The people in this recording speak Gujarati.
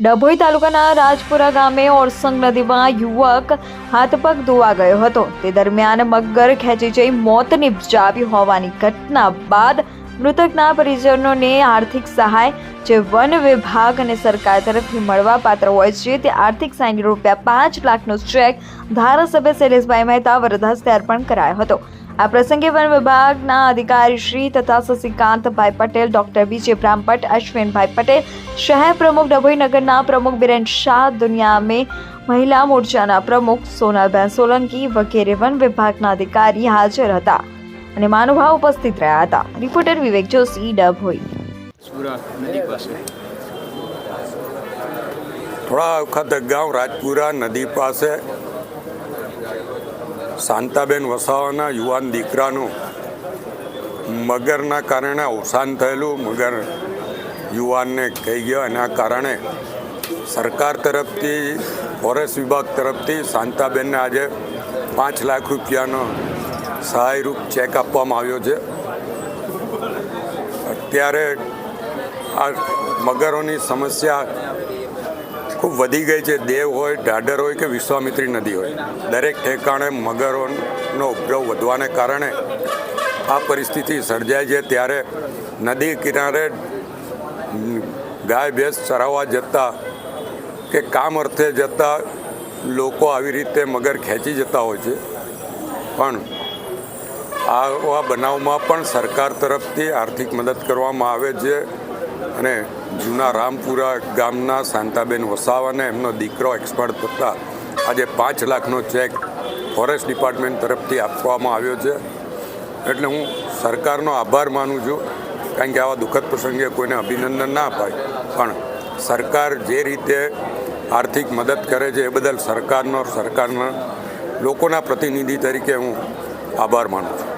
ડભોઈ તાલુકાના રાજપુરા ગામે ઓરસંગ નદીમાં યુવક હાથપગ ધોવા ગયો હતો. તે દરમિયાન મગર ખેંચી જઈ મોત નિપજાવી હોવાની ઘટના બાદ મૃતકના પરિજનોને આર્થિક સહાય જે વન વિભાગ અને સરકાર તરફથી મળવા પાત્ર હોય છે તે આર્થિક સહાયની રૂપિયા પાંચ લાખનો ચેક ધારાસભ્ય શૈલેષભાઈ મહેતા વરદાસ્તે અર્પણ કરાયો હતો. આ પ્રસંગે વન વિભાગના અધિકારી શ્રી તથા શશિકાંતભાઈ પટેલ ડોક્ટર બીજે બ્રાહ્મભટ્ટ અશ્વિનભાઈ પટેલ શહેર પ્રમુખ ડભોઈ નગરના પ્રમુખ બિરેન શાહ દુનિયા મેં મહિલા મોરચાના પ્રમુખ સોનલબેન સોલંકી વગેરે વન વિભાગના અધિકારી હાજર હતા અને મહાનુભાવ ઉપસ્થિત રહ્યા હતા. રિપોર્ટર વિવેક જોશી ડભોઈ. થોડા વખત અગાઉ રાજપુરા નદી પાસે શાંતાબેન વસાવાના યુવાન દીકરાનું મગરના કારણે અવસાન થયેલું. મગર યુવાનને કહી ગયો, એના કારણે સરકાર તરફથી, ફોરેસ્ટ વિભાગ તરફથી શાંતાબેનને આજે પાંચ લાખ રૂપિયાનો સહાયરૂપ ચેક આપવામાં આવ્યો છે. અત્યારે આ મગરોની સમસ્યા ખૂબ વધી ગઈ છે. દેવ હોય ઢાઢર હોય કે વિશ્વામિત્રી નદી હોય. દરેક ઠેકાણે મગરોનો ઉપદ્રવ વધવાને કારણે આ પરિસ્થિતિ સર્જાય છે. ત્યારે નદી કિનારે ગાય, ભેંસ ચરાવવા જતા કે કામ અર્થે જતા લોકો આવી રીતે મગર ખેંચી જતા હોય છે. પણ આવા બનાવમાં પણ સરકાર તરફથી આર્થિક મદદ કરવામાં આવે છે. અને જૂના રામપુરા ગામના શાંતાબેન વસાવાને એમનો દીકરો એક્સપર્ટ થતાં આજે પાંચ લાખનો ચેક ફોરેસ્ટ ડિપાર્ટમેન્ટ તરફથી આપવામાં આવ્યો છે. એટલે હું સરકારનો આભાર માનું છું, કારણ કે આવા દુઃખદ પ્રસંગે કોઈને અભિનંદન ના અપાય. પણ સરકાર જે રીતે આર્થિક મદદ કરે છે એ બદલ સરકારનો, સરકારના લોકોના પ્રતિનિધિ તરીકે હું આભાર માનું છું.